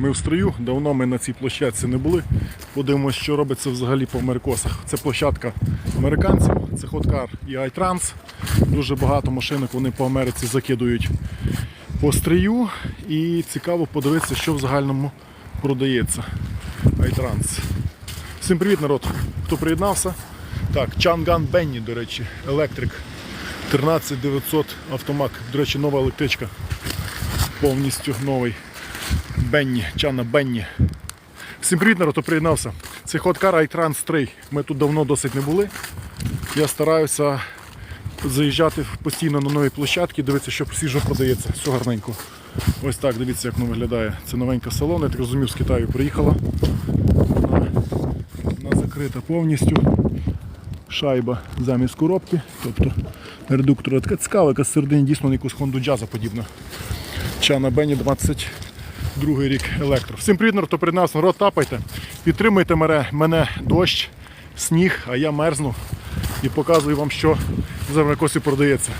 Ми в строю, давно ми на цій площадці не були. Подивимося, що робиться взагалі по Америкосах. Це площадка американців, це Хоткар і iTrans. Дуже багато машинок вони по Америці закидують по стрию. І цікаво подивитися, що в загальному продається. iTrans. Всім привіт, народ! Хто приєднався? Так, Чанган Бенні, до речі, електрик. 13900 автомат. До речі, нова електричка. Повністю новий. Бенні, Чана Бенні. Всім привіт, народ, хто приєднався. Це Ходкар iTrans 3. Ми тут давно досить не були. Я стараюся заїжджати постійно на нові площадки, дивитися, що свіжо продається. Все гарненько. Ось так, дивіться, як воно виглядає. Це новенька салон, я так розумів, з Китаю приїхала. Вона, вона закрита повністю. Шайба замість коробки. Тобто редуктора така цікава, яка середині дійсно на якусь хонду джаза подібна. Чана Бені 20 другий рік електро. Всім привіт, народ, при нас народ тапайте, підтримуйте мене, мене дощ, сніг, а я мерзну і показую вам, що за Маркосі продається.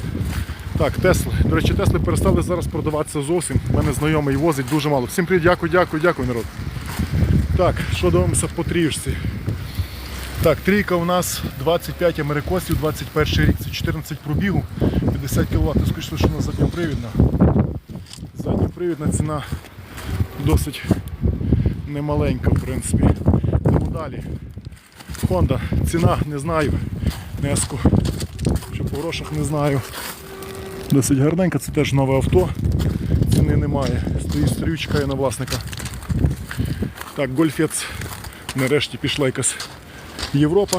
Так, Тесли. До речі, Тесли перестали зараз продаватися зовсім. У мене знайомий возить дуже мало. Всім привіт, дякую, дякую, дякую, народ. Так, що дивимося по тріжці. Так, трійка у нас 25 америкосів, 21 рік, це 14 пробігу, 50 кВт, скажу, що у нас задньопривідна. Задньопривідна ціна досить немаленька, в принципі. Тому далі. Honda, ціна не знаю. Неску. Що по грошах не знаю. Досить гарненька, це теж нове авто. Ціни немає. Стоїть стрію, чекає на власника. Так, гольфець. Нарешті пішла якась Європа.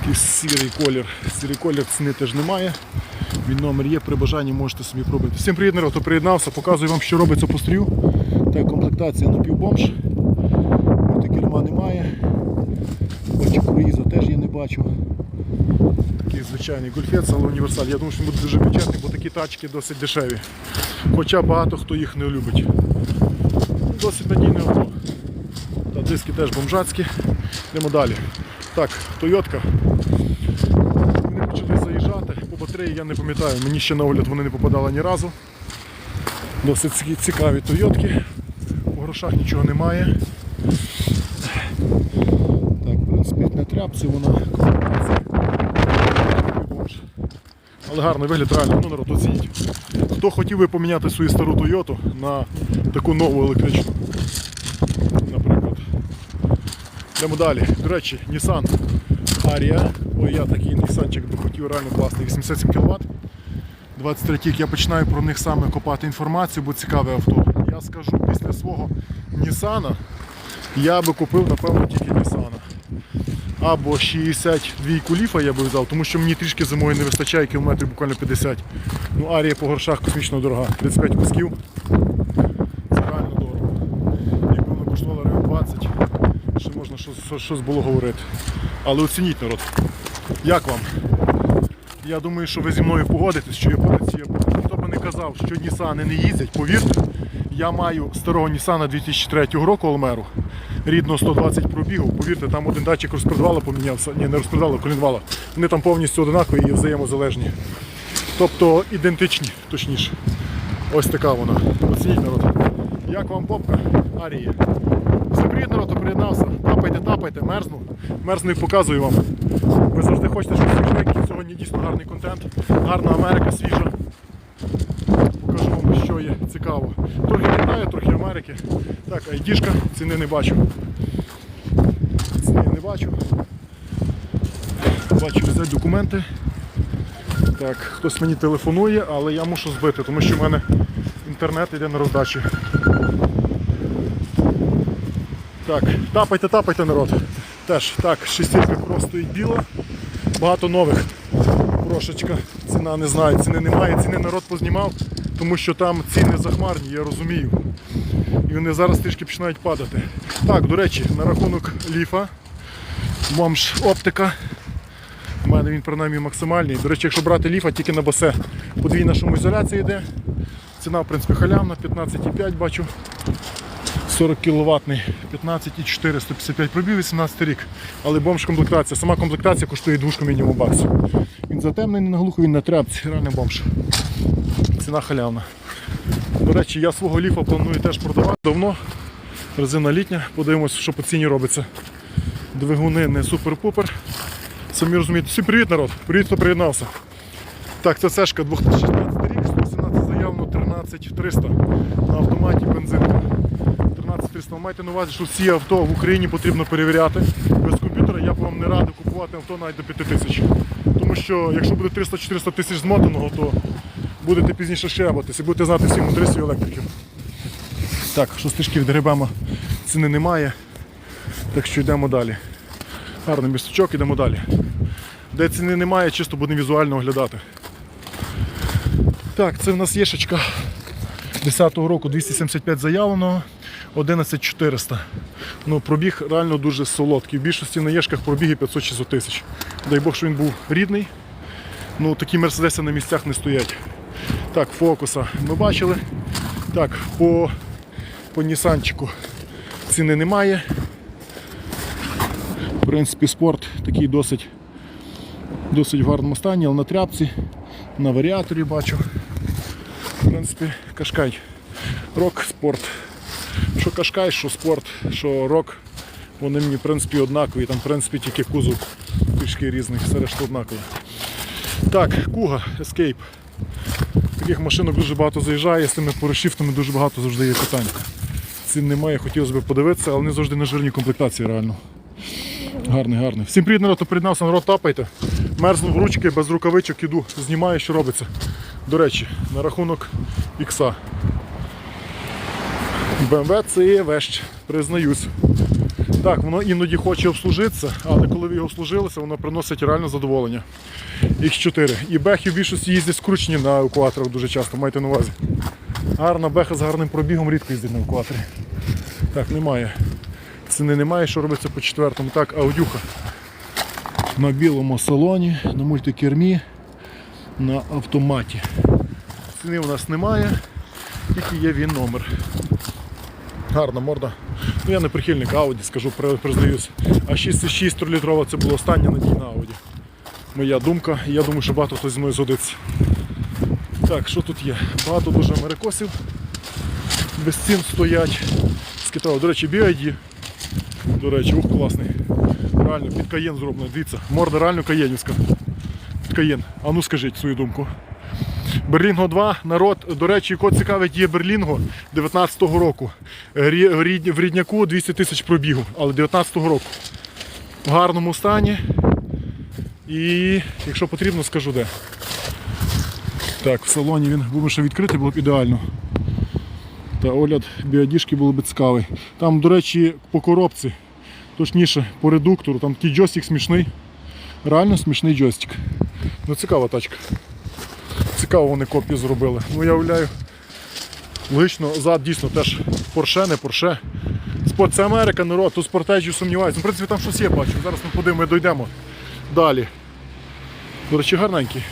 Якийсь сірий колір. Сірий колір ціни теж немає. Він номер є, при бажанні можете собі пробити. Всім привіт, народ, хто приєднався, показую вам, що робиться по стрію. Так, комплектація напівбомж. півбомж. Керма немає. Бачу, круїза теж я не бачу. Такий звичайний гульфет, але універсаль. Я думаю, що він буде дуже печатний, бо такі тачки досить дешеві. Хоча багато хто їх не любить. Досить надійне авто. Та диски теж бомжацькі. Йдемо далі. Так, Тойотка. Вони почалися М3 я не пам'ятаю, мені ще на огляд вони не попадали ні разу. Досить цікаві Тойотки. У грошах нічого немає. Так, в принципі, на тряпці вона Але гарний вигляд реально, ну народ оцініть. Хто хотів би поміняти свою стару Тойоту на таку нову електричну. Наприклад. Йдемо далі. До речі, Nissan Арія. Ой, я такий Нісанчик би хотів реально класний. 87 кВт. 23 рік я починаю про них саме копати інформацію, бо цікаве авто. Я скажу, після свого Нісана я би купив, напевно, тільки Нісана. Або 62 куліфа я би взяв, тому що мені трішки зимою не вистачає кілометрів буквально 50. Ну, Арія по горшах космічно дорога. 35 кусків. Це реально дорого. Якби вона коштувала гривень 20, ще можна щось- щось було говорити. Але оцініть народ. Як вам? Я думаю, що ви зі мною погодитесь, що є японець. Хто би не казав, що Нісани не їздять, повірте, я маю старого Нісана 2003 року Олмеру, рідного 120 пробігу. Повірте, там один датчик розпродавала помінявся. Ні, не розпродавала, колінвала. Вони там повністю одинакові і взаємозалежні. Тобто ідентичні, точніше. Ось така вона. Оцініть народ. Як вам попка? Арії. Привіт, народ, приєднався. Тапайте, тапайте, мерзну. Мерзну і показую вам. Ви завжди хочете щось свіженьке. Сьогодні дійсно гарний контент. Гарна Америка, свіжа. Покажу вам, що є цікаво. Трохи Китаю, трохи Америки. Так, айдішка, ціни не бачу. Ціни не бачу. Бачу взяти документи. Так, хтось мені телефонує, але я мушу збити, тому що в мене інтернет йде на роздачі. Так, тапайте, тапайте народ. Теж так, шестірка просто і біла. Багато нових. Прошечка. Ціна не знаю, ціни немає, ціни народ познімав, тому що там ціни захмарні, я розумію. І вони зараз трішки починають падати. Так, до речі, на рахунок ліфа, бомж оптика. У мене він принаймні максимальний. До речі, якщо брати ліфа, тільки на басе подвійна шумоізоляція йде. Ціна, в принципі, халявна, 15,5 бачу. 40 кВт, 15,4, 155 пробів, 18 рік. Але бомж комплектація. Сама комплектація коштує двушку мінімум баксів. Він затемнений на глуху, він на тряпці, реально бомж. Ціна халявна. До речі, я свого ліфа планую теж продавати давно. Резина літня, подивимось, що по ціні робиться. Двигуни не супер-пупер. Самі розумієте. Всім привіт, народ! Привіт, хто приєднався. Так, це сешка 2016 рік, 117 заявно 13300 на автоматі бензинка. 13300. Майте на увазі, що всі авто в Україні потрібно перевіряти. Без комп'ютера я б вам не радив купувати авто навіть до 5000. Тому що якщо буде 300-400 тисяч змотаного, то будете пізніше шебатись і будете знати всі мудрості електриків. Так, шостишки від грибема ціни немає. Так що йдемо далі. Гарний місточок, йдемо далі. Де ціни немає, чисто будемо візуально оглядати. Так, це в нас єшечка 10-го року 275 заявленого, 11400. Ну, пробіг реально дуже солодкий. В більшості на єшках пробіги 500-600 тисяч. Дай Бог, що він був рідний. Ну, такі мерседеси на місцях не стоять. Так, фокуса ми бачили. Так, по, по Нісанчику ціни немає. В принципі, спорт такий досить, досить в гарному стані, але на тряпці, на варіаторі бачу. В принципі, кашкай. Рок, спорт. Що кашкай, що спорт, що рок, вони мені в принципі однакові. Там в принципі тільки кузов трішки різних, все решта однакове. Так, Куга, Escape. Таких машинок дуже багато заїжджає, з тими порешифтами дуже багато завжди є питань. Цін немає, хотілося б подивитися, але не завжди на жирній комплектації реально. Гарний, гарний. Всім привіт, народ, хто приєднався, народ тапайте. Мерзну в ручки, без рукавичок іду, знімаю, що робиться. До речі, на рахунок ікса. BMW це є вещ, признаюсь. Так, воно іноді хоче обслужитися, але коли ви його обслужилися, воно приносить реально задоволення. X4. І бехи в більшості їздять скручені на евакуаторах дуже часто, майте на увазі. Гарна беха з гарним пробігом рідко їздить на евакуаторі. Так, немає. Ціни немає, що робиться по четвертому. Так, аудюха. На білому салоні, на мультикермі, на автоматі. Ціни у нас немає, тільки є він номер. Гарна морда. Ну я не прихильник Audi, скажу, признаюсь. А 6,6 3-літрова це була остання надійна Audi. Моя думка, я думаю, що багато хтось з мною згодиться. Так, що тут є? Багато дуже америкосів. Без цін стоять. З Китаю. До речі, BID. До речі, ух, класний. Реально, під каєн зроблено. Дивіться, морда реально каєнівська. Під. А ну скажіть свою думку. Берлінго 2, народ, до речі, код цікавить є Берлінго 19-го року. В рідняку 200 тисяч пробігу, але 19-го року. В гарному стані. І якщо потрібно, скажу де. Так, в салоні він був би ще відкритий, було б ідеально. Та огляд біодіжки було б цікавий. Там, до речі, по коробці, точніше, по редуктору, там такий джойстик смішний. Реально смішний джойстик. Ну цікава тачка. Цікаво вони копію зробили. Ну я уявляю. Логічно, зад дійсно теж Порше, не Порше. Це Америка, народ, тут спортежі сумніваюся. Ну, в принципі, там щось є, бачу. Зараз ми подивимо, дійдемо. Далі. До речі, гарненький.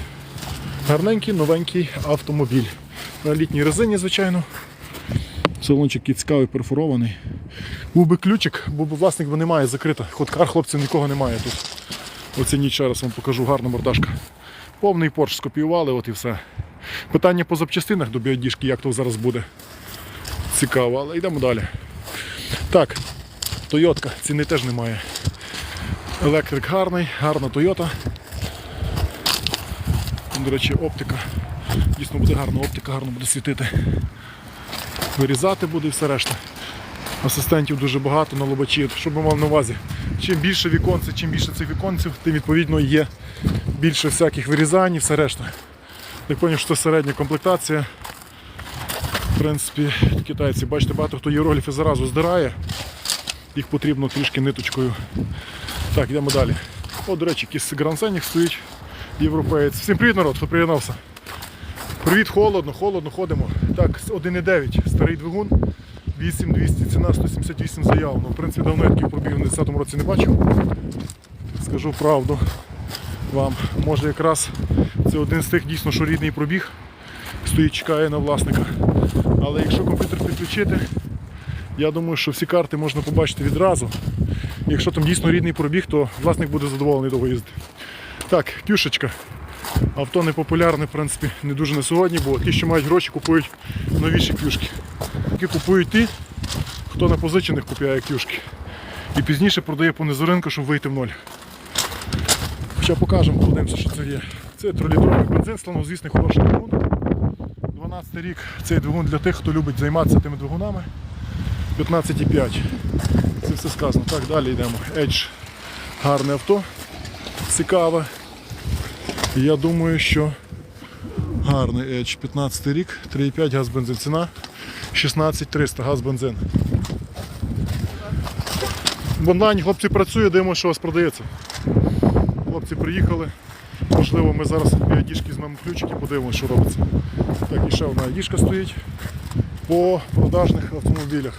Гарненький, новенький автомобіль. На літній резині, звичайно. Салончик який цікавий, перфорований. Був би ключик, би власник, бо немає закрита. Ходкар, хлопців, нікого немає тут. Оцініть ще раз вам покажу, гарна мордашка. Повний порш скопіювали, от і все. Питання по запчастинах до біодіжки, як то зараз буде. Цікаво, але йдемо далі. Так, Тойотка, ціни теж немає. Електрик гарний, гарна Тойота. До речі, оптика. Дійсно буде гарна оптика, гарно буде світити. Вирізати буде і все решта. Асистентів дуже багато на лобачі, щоб ви мав на увазі. Чим більше віконців, чим більше цих віконців, тим відповідно є більше всяких вирізань і все решта. Так поняв, що це середня комплектація. В принципі, китайці, бачите, багато хто іерогліфи зразу здирає. Їх потрібно трішки ниточкою. Так, йдемо далі. О, до речі, якийсь грансенік стоїть європеєць. Всім привіт, народ, хто приєднався. Привіт, холодно, холодно, ходимо. Так, 1,9, старий двигун, 8200, ціна 178 заявлено. В принципі, давно я такий пробіг на 10-му році не бачив. Скажу правду вам. Може якраз це один з тих дійсно, що рідний пробіг. Стоїть, чекає на власника. Але якщо комп'ютер підключити, я думаю, що всі карти можна побачити відразу. Якщо там дійсно рідний пробіг, то власник буде задоволений довго їздити. Так, пюшечка. Авто не популярне, в принципі, не дуже на сьогодні, бо ті, що мають гроші, купують новіші кюшки. Які купують ті, хто на позичених купує кюшки. І пізніше продає понизу ринку, щоб вийти в ноль. Хоча покажемо, подивимося, що це є. Це трилітровий бензин, славнозвісний хороший двигун. 12 рік цей двигун для тих, хто любить займатися тими двигунами. 15,5. Це все сказано. Так, далі йдемо. Edge. Гарне авто. Цікаве. Я думаю, що гарний Edge. 15 рік, 3,5 газ бензин. Ціна 16300 газ бензин. В онлайні хлопці працює, дивимося, що у вас продається. Хлопці приїхали. Можливо, ми зараз діжки візьмемо ключики, подивимося, що робиться. Так, і ще одна діжка стоїть по продажних автомобілях.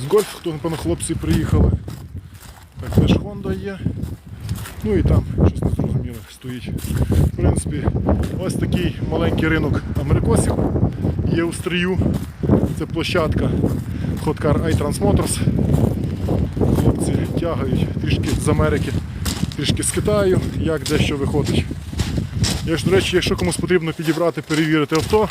З гольф, хто, напевно, хлопці приїхали. Так, теж Honda є. Ну і там щось незрозуміле стоїть. В принципі, ось такий маленький ринок америкосів є у стрію. Це площадка Hotcar iTrans. Хлопці тягають трішки з Америки, трішки з Китаю, як дещо виходить. Якщо, до речі, якщо комусь потрібно підібрати, перевірити авто,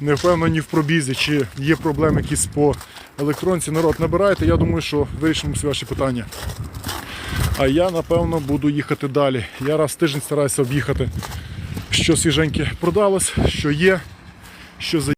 не впевнені в пробізі, чи є проблеми якісь по електронці, народ набирайте, я думаю, що вирішимо всі ваші питання. А я, напевно, буду їхати далі. Я раз в тиждень стараюся об'їхати, що свіженьке продалось, що є, що за.